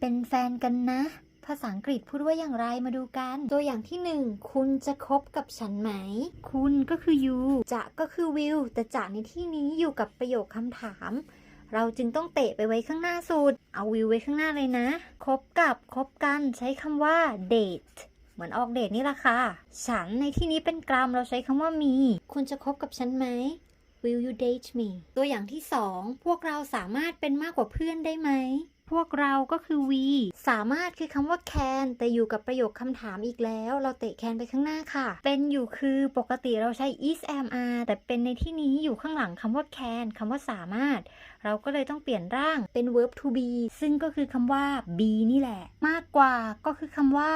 เป็นแฟนกันนะ ภาษาอังกฤษพูดว่าอย่างไรมาดูกัน ตัวอย่างที่หนึ่งคุณจะคบกับฉันไหม คุณก็คือ you จะก็คือ will แต่จะในที่นี้อยู่กับประโยคคำถาม เราจึงต้องเตะไปไว้ข้างหน้าสุด เอา will ไว้ข้างหน้าเลยนะ คบกับคบกันใช้คำว่า date เหมือนออกเดทนี่แหละค่ะ ฉันในที่นี้เป็นกรามเราใช้คำว่ามี คุณจะคบกับฉันไหม Will you date me ตัวอย่างที่สอง พวกเราสามารถเป็นมากกว่าเพื่อนได้ไหม พวกเราก็คือ we สามารถคือคำว่า can แต่อยู่กับประโยคคำถามอีกแล้ว เราเตะ can ไปข้างหน้าค่ะ เป็นอยู่คือปกติเราใช้ is am are แต่เป็นในที่นี้อยู่ข้างหลังคำว่า can คำว่าสามารถ เราก็เลยต้องเปลี่ยนร่างเป็น verb to be ซึ่งก็คือคำว่า be นี่แหละ มากกว่าก็คือคำว่า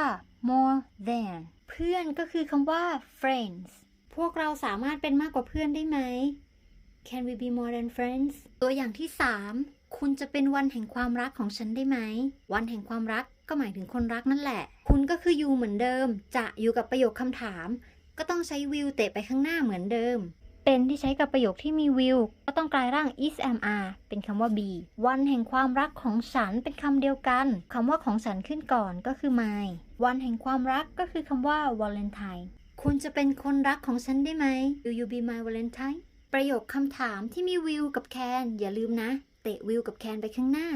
more than เพื่อนก็คือคำว่า friends พวกเราสามารถเป็นมากกว่าเพื่อนได้ไหม Can we be more than friends ตัวอย่างที่ 3 คุณจะเป็นวันแห่งความรักของฉันได้ไหม วันแห่งความรักก็หมายถึงคนรักนั่นแหละ คุณก็คือ you เหมือนเดิม จะอยู่กับประโยคคำถาม ก็ต้องใช้ will เตะไปข้างหน้าเหมือนเดิม เป็นที่ใช้กับประโยคที่มี will ก็ต้องกลายร่าง is am are เป็นคำว่า be วันแห่งความรักของฉันเป็นคำเดียวกันคำว่าของฉันขึ้นก่อนก็คือ my วันแห่งความรักก็คือคำว่า valentine คุณจะเป็นคนรักของฉันได้ไหม Will you be my valentine ประโยคคำถามที่มีวิวกับแคนอย่าลืมนะ เตะวิวกับแคนไปข้างหน้า